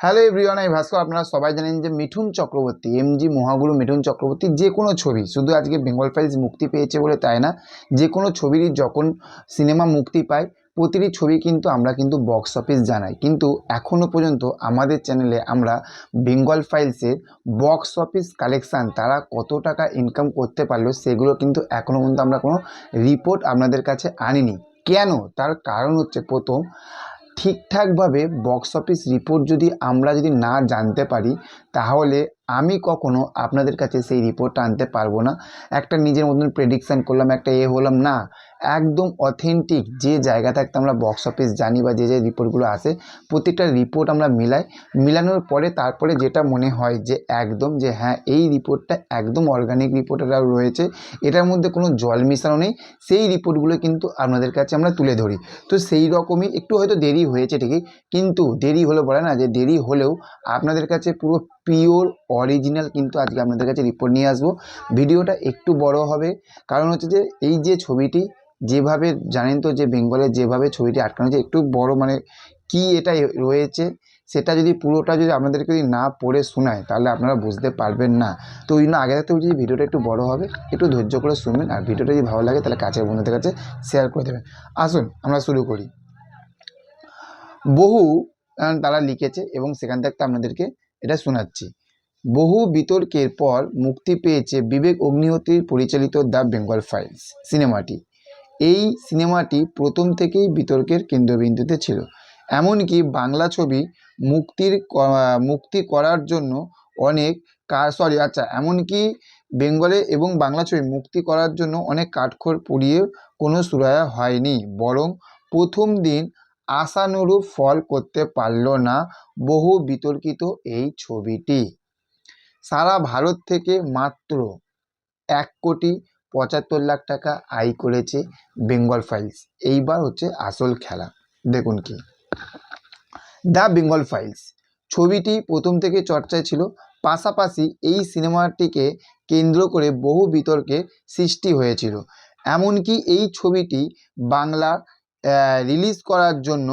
Hello everyone আমি ভাস্কর। আপনারা সবাই জানেন যে মিঠুন চক্রবর্তী এম জি মহাগুরু মিঠুন চক্রবর্তী যে কোনো ছবি, শুধু আজকে বেঙ্গল ফাইলস মুক্তি পেয়েছে বলে তাই না, যে কোনো ছবিরই যখন সিনেমা মুক্তি পায়, প্রতিটি ছবি কিন্তু আমরা কিন্তু বক্স অফিস জানাই। কিন্তু এখনও পর্যন্ত আমাদের চ্যানেলে আমরা বেঙ্গল ফাইলসের বক্স অফিস কালেকশান তারা কত টাকা ইনকাম করতে পারল সেগুলো কিন্তু এখনও পর্যন্ত আমরা কোনো রিপোর্ট আপনাদের কাছে আনিনি। কেন? তার কারণ হচ্ছে প্রথম ঠিকঠাকভাবে বক্স অফিস রিপোর্ট যদি আমরা যদি না জানতে পারি তাহলে আমি কখনো আপনাদের কাছে সেই রিপোর্টটা আনতে পারব না। একটা নিজের মতন প্রেডিকশান করলাম, একটা এ হলাম, না। একদম অথেন্টিক যে জায়গা থাকতে আমরা বক্স অফিস জানি বা যে যে রিপোর্টগুলো আসে, প্রত্যেকটা রিপোর্ট আমরা মিলাই। মিলানোর পরে তারপরে যেটা মনে হয় যে একদম যে হ্যাঁ এই রিপোর্টটা একদম অর্গানিক রিপোর্ট রয়েছে, এটার মধ্যে কোনো জল মেশানো নেই, সেই রিপোর্টগুলো কিন্তু আপনাদের কাছে আমরা তুলে ধরি। তো সেই রকমই একটু হয়তো দেরি হয়েছে ঠিকই, কিন্তু দেরি হলো বলে না, যে দেরি হলেও আপনাদের কাছে পুরো পিওর অরিজিনাল কিন্তু আজকে আপনাদের কাছে রিপোর্ট নিয়ে আসব। ভিডিওটা একটু বড় হবে, কারণ হচ্ছে যে এই যে ছবিটি, যেভাবে জানেন তো যে বেঙ্গলে যেভাবে ছবিটি আটকানো হয়েছে, একটু বড় মানে কি এটা রয়েছে, সেটা যদি পুরোটা যদি আপনাদেরকে যদি না পড়ে শোনায়, তাহলে আপনারা বুঝতে পারবেন না। তো ওই জন্য আগে থাকতে বলছি যে ভিডিওটা একটু বড় হবে, একটু ধৈর্য করে শুনবেন, আর ভিডিওটা যদি ভালো লাগে তাহলে কাছের বন্ধুদের কাছে শেয়ার করে দেবেন। আসুন, আমরা শুরু করি। বহু তারা লিখেছে এবং সেখান থেকে আপনাদেরকে এটা শোনাচ্ছি। বহু বিতর্কের পর মুক্তি পেয়েছে বিবেক অগ্নিহোত্রীর পরিচালিত দ্য বেঙ্গল ফাইলস সিনেমাটি। এই সিনেমাটি প্রথম থেকেই বিতর্কের কেন্দ্রবিন্দুতে ছিল। এমনকি বাংলা ছবি মুক্তির মুক্তি করার জন্য অনেক কার সরি আচ্ছা এমনকি বেঙ্গলে এবং বাংলা ছবি মুক্তি করার জন্য অনেক কাঠখড় পুড়িয়ে কোনো সুরায়া হয়নি। বরং প্রথম দিন আশানুরূপ ফল করতে পারল না বহু বিতর্কিত এই ছবিটি। সারা ভারত থেকে মাত্র এক কোটি পঁচাত্তর লাখ টাকা আয় করেছে বেঙ্গল ফাইলস। এইবার হচ্ছে আসল খেলা। দেখুন কি। The Bengal files. ছবিটি প্রথম থেকে চর্চায় ছিল। পাশাপাশি এই সিনেমাটিকে কেন্দ্র করে বহু বিতর্কের সৃষ্টি হয়েছিল। এমনকি এই ছবিটি বাংলা রিলিজ করার জন্য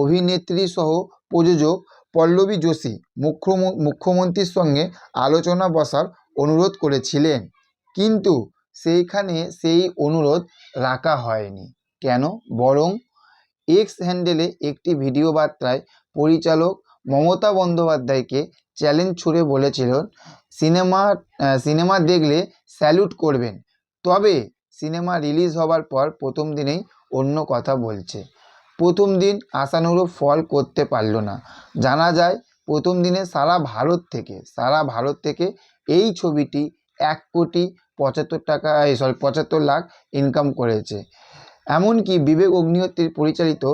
অভিনেত্রী সহ প্রযোজক পল্লবী যোশী মুখ্য, মুখ্যমন্ত্রীর সঙ্গে আলোচনা বসার অনুরোধ করেছিলেন। কিন্তু সেইখানে সেই অনুরোধ রাখা হয়নি। কেন? বরং এক্স হ্যান্ডেলে একটি ভিডিও বার্তায় পরিচালক মমতা বন্দ্যোপাধ্যায়কে চ্যালেঞ্জ ছুড়ে বলেছিলেন, সিনেমা সিনেমা দেখলে স্যালুট করবেন। তবে সিনেমা রিলিজ হবার পর প্রথম দিনেই অন্য কথা বলছে। প্রথম দিন আশানুরূপ ফল করতে পারল না। জানা যায়, প্রথম দিনে সারা ভারত থেকে, সারা ভারত থেকে এই ছবিটি এক কোটি পঁচাত্তর টাকা সরি পঁচাত্তর লাখ ইনকাম করেছে। এমনকি বিবেক অগ্নিহোত্রীর পরিচালিত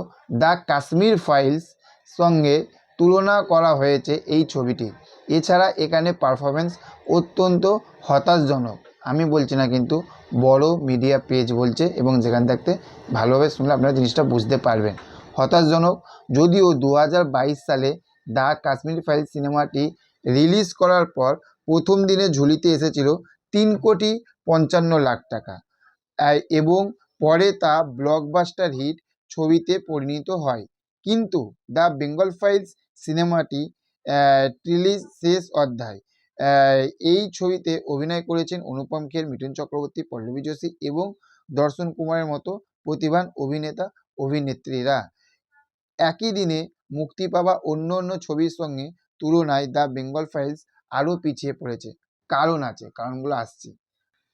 দ্য কাশ্মীর ফাইলস সঙ্গে তুলনা করা হয়েছে এই ছবিটি। এছাড়া এখানে পারফরমেন্স অত্যন্ত হতাশজনক। আমি বলছি না, কিন্তু বড় মিডিয়া পেজ বলছে এবং যেখান থাকতে ভালোভাবে শুনলে আপনারা জিনিসটা বুঝতে পারবেন। হতাশজনক, যদিও দু হাজার বাইশ সালে দ্য কাশ্মীর ফাইল সিনেমাটি রিলিজ করার পর প্রথম দিনে ঝুলিতে এসেছিল তিন কোটি পঞ্চান্ন লাখ টাকা। এবং পরে তা ব্লকবাস্টার হিট ছবিতে পরিণত হয়। কিন্তু দ্য বেঙ্গল ফাইলস সিনেমাটি রিলিজ শেষ অধ্যায়। এই ছবিতে অভিনয় করেছেন অনুপম খের, মিঠুন চক্রবর্তী, পল্লবী যোশী এবং দর্শন কুমারের মতো প্রতিভান অভিনেতা, অভিনেত্রীরা। একই দিনে মুক্তি পাওয়া অন্য অন্য ছবির সঙ্গে তুলনায় দ্য বেঙ্গল ফাইলস আরও পিছিয়ে পড়েছে। কারণ আছে, কারণগুলো আসছে।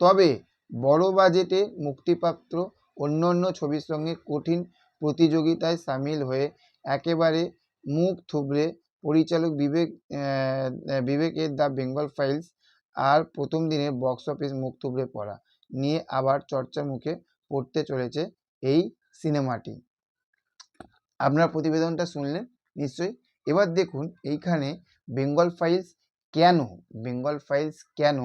তবে বড় বাজেটে মুক্তিপ্রাপ্ত অন্য অন্য ছবির সঙ্গে কঠিন প্রতিযোগিতায় সামিল হয়ে একেবারে মুখ থুবড়ে পরিচালক বিবেক বিবেকের দ্য বেঙ্গল ফাইলস আর প্রথম দিনে বক্স অফিস মুখ থুবড়ে পড়া নিয়ে আবার চর্চার মুখে পড়তে চলেছে এই সিনেমাটি। আপনার প্রতিবেদনটা শুনলেন? নিশ্চয়ই। এবার দেখুন এইখানে বেঙ্গল ফাইলস কেন, বেঙ্গল ফাইলস কেন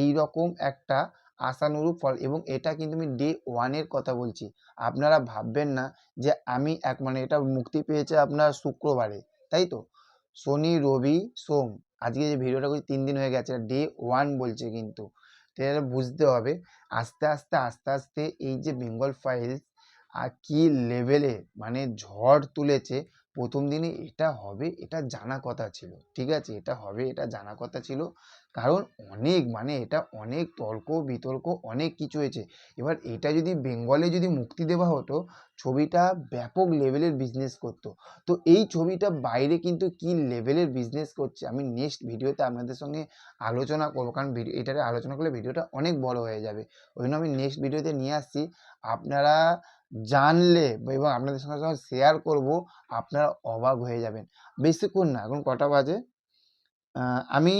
এই রকম একটা আশানুরূপ ফল এবং এটা কিন্তু আমি ডে ওয়ানের কথা বলছি। আপনারা ভাববেন না যে আমি এক মানে এটা মুক্তি পেয়েছে আপনার শুক্রবারে, তাই তো? শনি, রবি, সোম। আজকে যে ভিডিওটা করছি, তিন দিন হয়ে গেছে ডে ওয়ান বলছে কিন্তু। তো এটা বুঝতে হবে, আস্তে আস্তে আস্তে আস্তে এই যে বেঙ্গল ফাইলস আর কি লেভেলে মানে ঝড় তুলেছে প্রথম দিনে এটা হবে, এটা জানা কথা ছিল, ঠিক আছে? এটা হবে, এটা জানা কথা ছিল। কারণ অনেক মানে এটা অনেক তর্ক, বিতর্ক, অনেক কিছু হয়েছে। এবার এটা যদি বেঙ্গলে যদি মুক্তি দেওয়া হতো, ছবিটা ব্যাপক লেভেলের বিজনেস করতো। তো এই ছবিটা বাইরে কিন্তু কি লেভেলের বিজনেস করছে? আমি নেক্সট ভিডিওতে আপনাদের সঙ্গে আলোচনা করব। কারণ ভিডিও এটাতে আলোচনা করলে ভিডিওটা অনেক বড় হয়ে যাবে। ওই জন্য আমি নেক্সট ভিডিওতে নিয়ে আসছি। আপনারা জানলে এবং আপনাদের সঙ্গে যখন শেয়ার করব, আপনারা অবাক হয়ে যাবেন। বেশিক্ষণ না, এখন কটা বাজে? আমি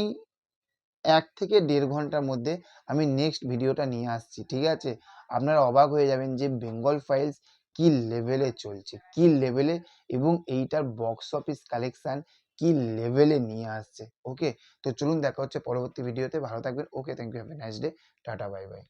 এক থেকে দেড় ঘণ্টার মধ্যে আমি নেক্সট ভিডিওটা নিয়ে আসছি, ঠিক আছে? আপনারা অবাক হয়ে যাবেন যে বেঙ্গল ফাইলস কি লেভেলে চলছে, কি লেভেলে এবং এইটার বক্স অফিস কালেকশান কি লেভেলে নিয়ে আসছে ওকে তো চলুন দেখা হচ্ছে পরবর্তী ভিডিওতে ভালো থাকবেন okay thank you have a nice day tata bye by